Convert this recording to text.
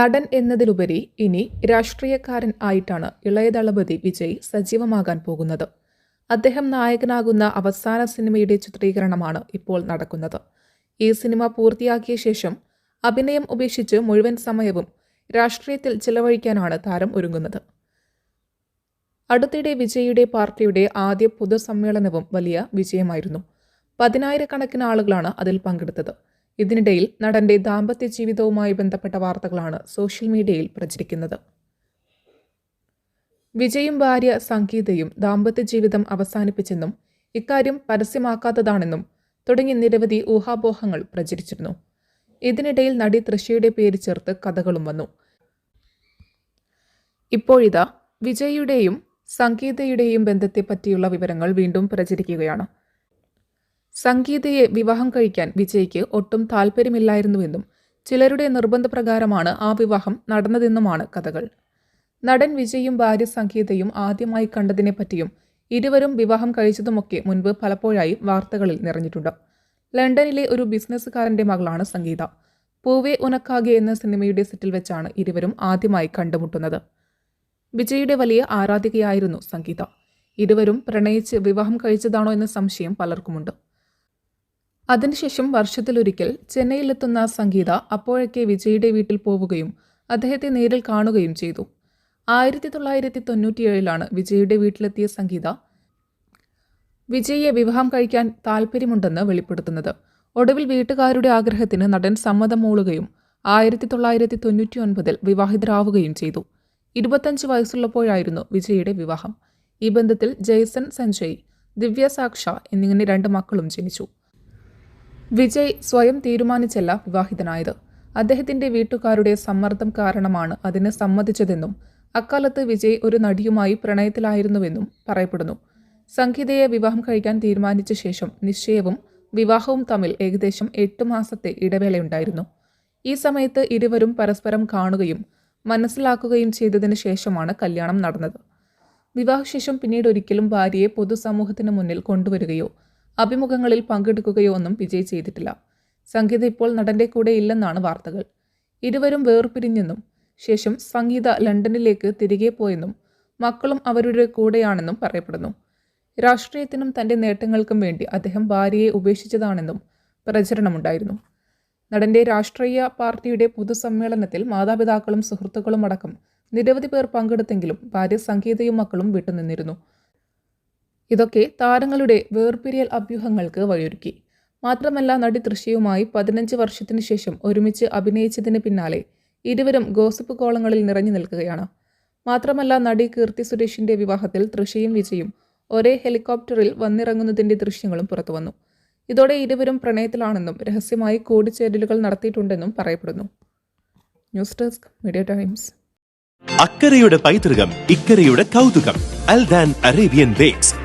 നടൻ എന്നതിലുപരി ഇനി രാഷ്ട്രീയക്കാരൻ ആയിട്ടാണ് ഇളയദളപതി വിജയ് സജീവമാകാൻ പോകുന്നത്. അദ്ദേഹം നായകനാകുന്ന അവസാന സിനിമയുടെ ചിത്രീകരണമാണ് ഇപ്പോൾ നടക്കുന്നത്. ഈ സിനിമ പൂർത്തിയാക്കിയ ശേഷം അഭിനയം ഉപേക്ഷിച്ച് മുഴുവൻ സമയവും രാഷ്ട്രീയത്തിൽ ചിലവഴിക്കാനാണ് താരം ഒരുങ്ങുന്നത്. അടുത്തിടെ വിജയുടെ പാർട്ടിയുടെ ആദ്യ പൊതുസമ്മേളനവും വലിയ വിജയമായിരുന്നു. പതിനായിരക്കണക്കിന് ആളുകളാണ് അതിൽ പങ്കെടുത്തത്. ഇതിനിടയിൽ നടന്റെ ദാമ്പത്യ ജീവിതവുമായി ബന്ധപ്പെട്ട വാർത്തകളാണ് സോഷ്യൽ മീഡിയയിൽ പ്രചരിക്കുന്നത്. വിജയും ഭാര്യ സംഗീതയും ദാമ്പത്യ ജീവിതം അവസാനിപ്പിച്ചെന്നും ഇക്കാര്യം പരസ്യമാക്കാത്തതാണെന്നും തുടങ്ങി നിരവധി ഊഹാപോഹങ്ങൾ പ്രചരിച്ചിരുന്നു. ഇതിനിടയിൽ നടി തൃശയുടെ പേര് ചേർത്ത് കഥകളും വന്നു. ഇപ്പോഴിതാ വിജയുടെയും സംഗീതയുടെയും ബന്ധത്തെപ്പറ്റിയുള്ള വിവരങ്ങൾ വീണ്ടും പ്രചരിക്കുകയാണ്. സംഗീതയെ വിവാഹം കഴിക്കാൻ വിജയ്ക്ക് ഒട്ടും താല്പര്യമില്ലായിരുന്നുവെന്നും ചിലരുടെ നിർബന്ധപ്രകാരമാണ് ആ വിവാഹം നടന്നതെന്നുമാണ് കഥകൾ. നടൻ വിജയും ഭാര്യ സംഗീതയും ആദ്യമായി കണ്ടതിനെ പറ്റിയും ഇരുവരും വിവാഹം കഴിച്ചതുമൊക്കെ മുൻപ് പലപ്പോഴായി വാർത്തകളിൽ നിറഞ്ഞിട്ടുണ്ട്. ലണ്ടനിലെ ഒരു ബിസിനസ്സുകാരന്റെ മകളാണ് സംഗീത. പൂവേ ഉനക്കാകെ എന്ന സിനിമയുടെ സെറ്റിൽ വെച്ചാണ് ഇരുവരും ആദ്യമായി കണ്ടുമുട്ടുന്നത്. വിജയുടെ വലിയ ആരാധികയായിരുന്നു സംഗീത. ഇരുവരും പ്രണയിച്ച് വിവാഹം കഴിച്ചതാണോ എന്ന സംശയം പലർക്കുമുണ്ട്. അതിനുശേഷം വർഷത്തിലൊരിക്കൽ ചെന്നൈയിലെത്തുന്ന സംഗീത അപ്പോഴൊക്കെ വിജയുടെ വീട്ടിൽ പോവുകയും അദ്ദേഹത്തെ നേരിൽ കാണുകയും ചെയ്തു. ആയിരത്തി തൊള്ളായിരത്തി തൊണ്ണൂറ്റിയേഴിലാണ് വിജയുടെ വീട്ടിലെത്തിയ സംഗീത വിജയിയെ വിവാഹം കഴിക്കാൻ താല്പര്യമുണ്ടെന്ന് വെളിപ്പെടുത്തുന്നത്. ഒടുവിൽ വീട്ടുകാരുടെ ആഗ്രഹത്തിന് നടൻ സമ്മതം മൂളുകയും ആയിരത്തി തൊള്ളായിരത്തി തൊണ്ണൂറ്റി ഒൻപതിൽ വിവാഹിതരാവുകയും ചെയ്തു. ഇരുപത്തഞ്ച് വയസ്സുള്ളപ്പോഴായിരുന്നു വിജയുടെ വിവാഹം. ഈ ബന്ധത്തിൽ ജയ്സൺ സഞ്ജയ് ദിവ്യ സാക്ഷ എന്നിങ്ങനെ രണ്ട് മക്കളും ജനിച്ചു. വിജയ് സ്വയം തീരുമാനിച്ചല്ല വിവാഹിതനായത്. അദ്ദേഹത്തിന്റെ വീട്ടുകാരുടെ സമ്മർദ്ദം കാരണമാണ് അതിന് സമ്മതിച്ചതെന്നും അക്കാലത്ത് വിജയ് ഒരു നടിയുമായി പ്രണയത്തിലായിരുന്നുവെന്നും പറയപ്പെടുന്നു. സംഗീതയെ വിവാഹം കഴിക്കാൻ തീരുമാനിച്ച ശേഷം നിശ്ചയവും വിവാഹവും തമ്മിൽ ഏകദേശം എട്ട് മാസത്തെ ഇടവേളയുണ്ടായിരുന്നു. ഈ സമയത്ത് ഇരുവരും പരസ്പരം കാണുകയും മനസ്സിലാക്കുകയും ചെയ്തതിനു ശേഷമാണ് കല്യാണം നടന്നത്. വിവാഹശേഷം പിന്നീട് ഒരിക്കലും ഭാര്യയെ പൊതുസമൂഹത്തിന് മുന്നിൽ കൊണ്ടുവരികയോ അഭിമുഖങ്ങളിൽ പങ്കെടുക്കുകയോ ഒന്നും വിജയ് ചെയ്തിട്ടില്ല. സംഗീത ഇപ്പോൾ നടന്റെ കൂടെ ഇല്ലെന്നാണ് വാർത്തകൾ. ഇരുവരും വേർപിരിഞ്ഞെന്നും ശേഷം സംഗീത ലണ്ടനിലേക്ക് തിരികെ പോയെന്നും മക്കളും അവരുടെ കൂടെയാണെന്നും പറയപ്പെടുന്നു. രാഷ്ട്രീയത്തിനും തന്റെ നേട്ടങ്ങൾക്കും വേണ്ടി അദ്ദേഹം ഭാര്യയെ ഉപേക്ഷിച്ചതാണെന്നും പ്രചരണമുണ്ടായിരുന്നു. നടന്റെ രാഷ്ട്രീയ പാർട്ടിയുടെ പൊതുസമ്മേളനത്തിൽ മാതാപിതാക്കളും സുഹൃത്തുക്കളും അടക്കം നിരവധി പേർ പങ്കെടുത്തെങ്കിലും ഭാര്യ സംഗീതയും മക്കളും വിട്ടുനിന്നിരുന്നു. ഇതൊക്കെ താരങ്ങളുടെ വേർപിരിയൽ അഭ്യൂഹങ്ങൾക്ക് വഴിയൊരുക്കി. മാത്രമല്ല നടി തൃശ്യയുമായി പതിനഞ്ച് വർഷത്തിനു ശേഷം ഒരുമിച്ച് അഭിനയിച്ചതിന് പിന്നാലെ ഇരുവരും ഗോസിപ്പ് കോളങ്ങളിൽ നിറഞ്ഞു നിൽക്കുകയാണ്. മാത്രമല്ല നടി കീർത്തി സുരേഷിന്റെ വിവാഹത്തിൽ തൃശയും വിജയും ഒരേ ഹെലികോപ്റ്ററിൽ വന്നിറങ്ങുന്നതിന്റെ ദൃശ്യങ്ങളും പുറത്തുവന്നു ഇതോടെ ഇരുവരും പ്രണയത്തിലാണെന്നും രഹസ്യമായി കൂടിച്ചേരലുകൾ നടത്തിയിട്ടുണ്ടെന്നും പറയപ്പെടുന്നു. News desk media times. അക്കരയുടെ പൈതൃകം ഇക്കരയുടെ കൗതുകം. Aldan Arabian bakes.